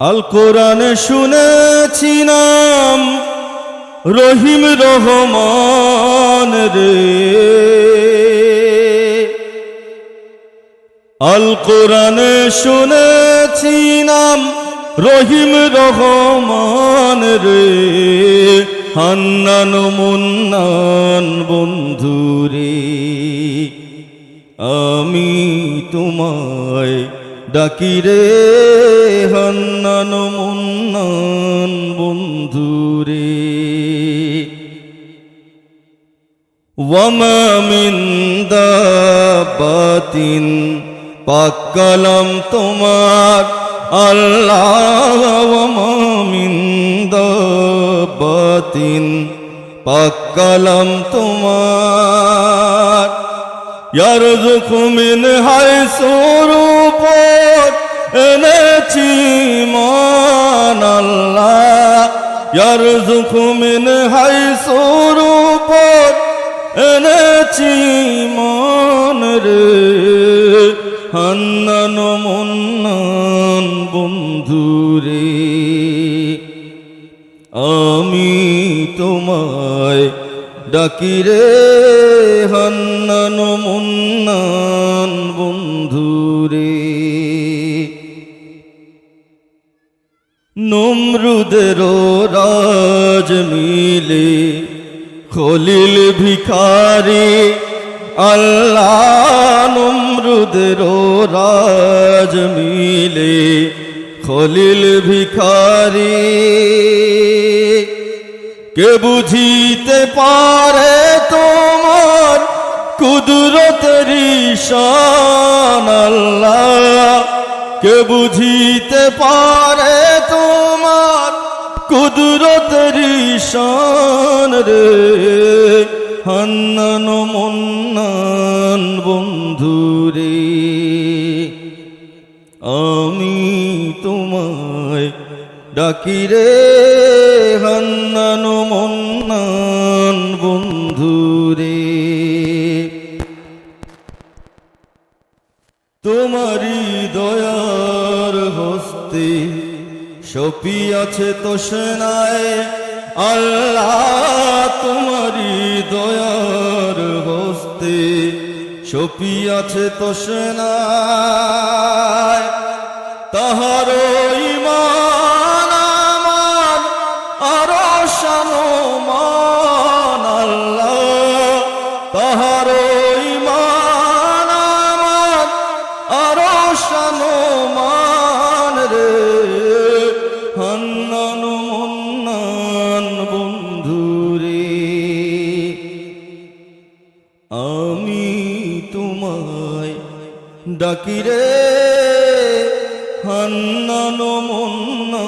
আল কোরআনে শুনেছি নাম রহিম রহমান রে। আল কোরআনে শুনেছি নাম রহিম রহমান রে। হান্নান মুন্নান বন্ধু রে, আমি তোমায় ডাকিরে হন্নন মুন্নন বন্ধুরে। ওয়ামামিন্দা বাতিন পাক্কালাম তোমার, আল্লাহ ওয়ামামিন্দা বাতিন পাক্কালাম তোমার। ইয়ারজুকু মিন হায় সুরূপ মিন হাইসুর উপর এনেছি মন রে। হান্নান মন্নান বন্ধু রে। আমি তোমায় ডাকি রে নমরুদেরও রাজ মিলে, খলিল ভিখারি, আল্লাহ নমরুদেরও রাজ মিলে, খলিল ভিখারি। কে বুঝিতে পারে তোমার কুদরতের শান আল্লাহ? কে বুঝিতে পারে শান রে। হান্নান মন্নান বন্ধু রে। আমি তোমায় ডাকি রে, হান্নান মন্নান বন্ধু রে। তোমারি দয়ার হস্তে সপি আছে তো সেনায় আল্লাহ তোমারি দয়ার হস্তে সপি আছে তো সেনায়। তাহার ইমান আমার আর মান আল্লাহ। তাহার ডাকি রে মন্না